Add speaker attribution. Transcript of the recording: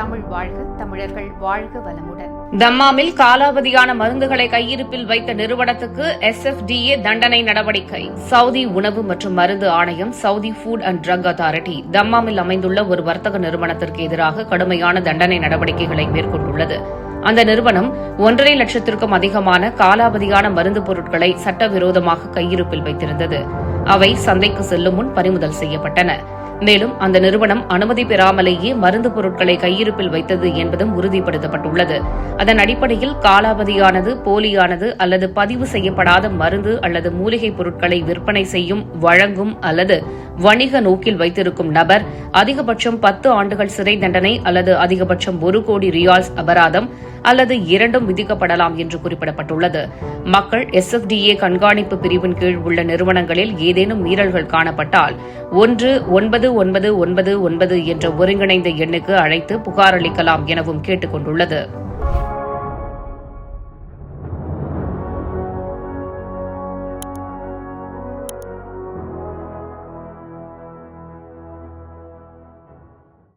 Speaker 1: தமிழ் வாழ்க வளமுடன்.
Speaker 2: தம்மாமில் காலாவதியான மருந்துகளை கையிருப்பில் வைத்த நிறுவனத்துக்கு எஸ்எஃப்டிஏ தண்டனை நடவடிக்கை. சவுதி உணவு மற்றும் மருந்து ஆணையம் Saudi food and drug authority தம்மாமில் அமைந்துள்ள ஒரு வர்த்தக நிறுவனத்திற்கு எதிராக கடுமையான தண்டனை நடவடிக்கைகளை மேற்கொண்டுள்ளது. அந்த நிறுவனம் ஒன்றரை லட்சத்திற்கும் அதிகமான காலாவதியான மருந்து பொருட்களை சட்டவிரோதமாக கையிருப்பில் வைத்திருந்தது. அவை சந்தைக்கு செல்லும் முன் பறிமுதல் செய்யப்பட்டன. மேலும் அந்த நிறுவனம் அனுமதி பெறாமலேயே மருந்து பொருட்களை கையிருப்பில் வைத்தது என்பதும் உறுதிப்படுத்தப்பட்டுள்ளது. அதன் அடிப்படையில் காலாவதியானது போலியானது அல்லது பதிவு செய்யப்படாத மருந்து அல்லது மூலிகை பொருட்களை விற்பனை செய்யும் வழங்கும் அல்லது வணிக நோக்கில் வைத்திருக்கும் நபர் அதிகபட்சம் பத்து ஆண்டுகள் சிறை தண்டனை அல்லது அதிகபட்சம் ஒரு கோடி ரியால்ஸ் அபராதம் அல்லது இரண்டும் விதிக்கப்படலாம் என்று குறிப்பிடப்பட்டுள்ளது. மக்கள் எஸ்எஃப்டிஏ கண்காணிப்பு பிரிவின் கீழ் உள்ள நிறுவனங்களில் ஏதேனும் மீறல்கள் காணப்பட்டால் ஒன்று ஒன்பது ஒன்பது ஒன்பது ஒன்பது என்ற ஒருங்கிணைந்த எண்ணுக்கு அழைத்து புகார் அளிக்கலாம் எனவும் கேட்டுக் கொண்டுள்ளது